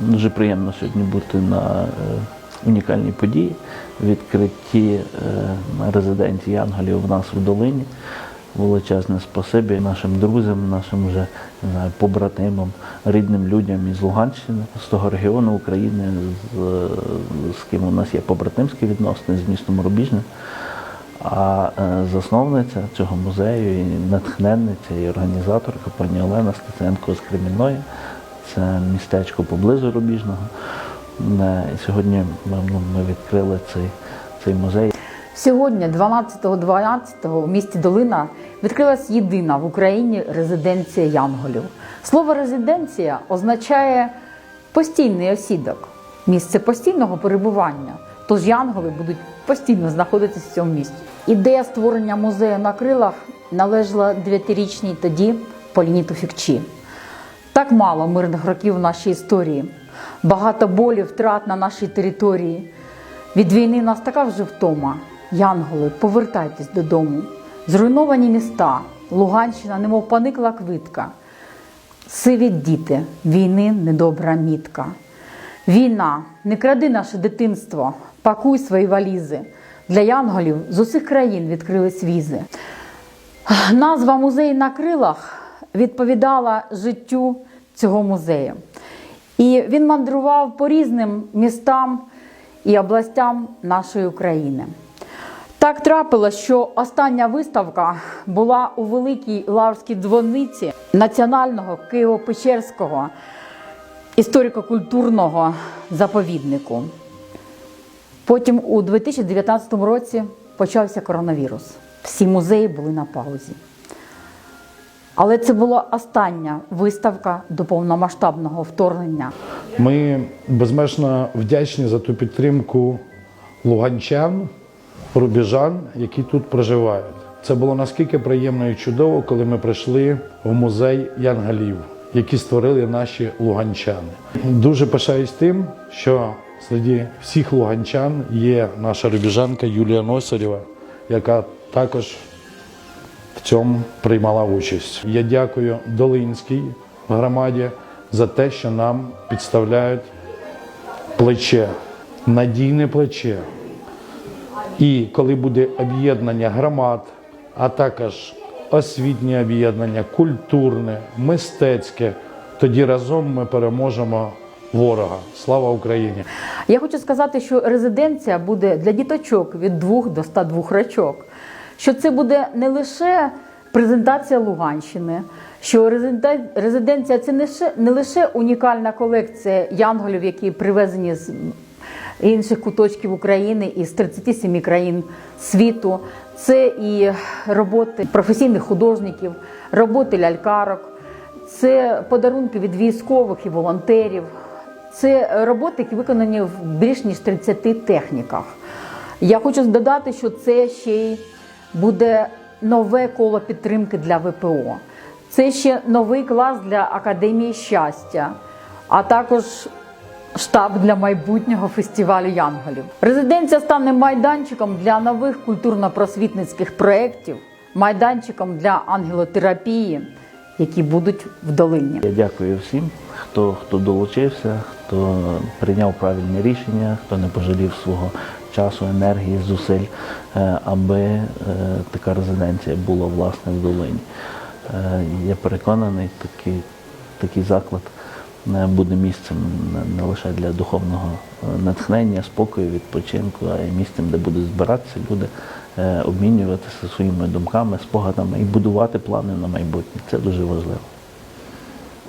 Дуже приємно сьогодні бути на е, унікальній події, відкритті е, резиденції Янголів у нас в долині. Величезне спасибі нашим друзям, нашим вже не знаю, побратимам, рідним людям із Луганщини, з того регіону України, з, з ким у нас є побратимські відносини, з містом Рубіжним. А е, засновниця цього музею, і натхненниця і організаторка пані Олена Стеценко з Кремінної. Це містечко поблизу Рубіжного. Е, І сьогодні ну, ми відкрили цей, цей музей. Сьогодні, 12.12, в місті Долина відкрилась єдина в Україні резиденція янголів. Слово резиденція означає постійний осідок, місце постійного перебування. Тож янголи будуть постійно знаходитися в цьому місці. Ідея створення музею на крилах належала дев'ятирічній тоді Поліні Туфікчі. Так мало мирних років в нашій історії, багато болів, втрат на нашій території. Від війни нас така вже втома. Янголи, повертайтесь додому. Зруйновані міста, Луганщина, немов поникла квитка. Сиві діти, війни недобра мітка. Війна, не кради наше дитинство, пакуй свої валізи. Для янголів з усіх країн відкрились візи. Назва музей на крилах відповідала життю цього музею. І він мандрував по різним містам і областям нашої України. Так трапилось, що остання виставка була у великій лаврській дзвониці Національного Києво-Печерського історико-культурного заповіднику. Потім у 2019 році почався коронавірус. Всі музеї були на паузі. Але це була остання виставка до повномасштабного вторгнення. Ми безмежно вдячні за ту підтримку луганчан, рубіжан, які тут проживають. Це було наскільки приємно і чудово, коли ми прийшли в музей Янгалів, які створили наші луганчани. Дуже пишаюсь тим, що серед всіх луганчан є наша рубіжанка Юлія Носарєва, яка також в цьому приймала участь. Я дякую Долинській громаді за те, що нам підставляють плече, надійне плече. І коли буде об'єднання громад, а також освітнє об'єднання, культурне, мистецьке, тоді разом ми переможемо ворога. Слава Україні! Я хочу сказати, що резиденція буде для діточок від 2 до 102 рочок. Що це буде не лише презентація Луганщини, що резиденція це не ще- не лише унікальна колекція янголів, які привезені з інших куточків України і з 37 країн світу. Це і роботи професійних художників, роботи лялькарок, це подарунки від військових і волонтерів. Це роботи, які виконані в більш ніж 30 техніках. Я хочу додати, що це ще й буде нове коло підтримки для ВПО. Це ще новий клас для Академії щастя, а також штаб для майбутнього фестивалю Янголів. Резиденція стане майданчиком для нових культурно-просвітницьких проєктів, майданчиком для ангелотерапії, які будуть в долині. Я дякую всім, хто, хто долучився, хто прийняв правильні рішення, хто не пожалів свого часу, енергії, зусиль, е, аби е, така резиденція була власне в долині. Е, Я переконаний, такий, такий заклад буде місцем не- лише для духовного натхнення, спокою, відпочинку, а й місцем, де будуть збиратися люди, обмінюватися своїми думками, спогадами і будувати плани на майбутнє. Це дуже важливо.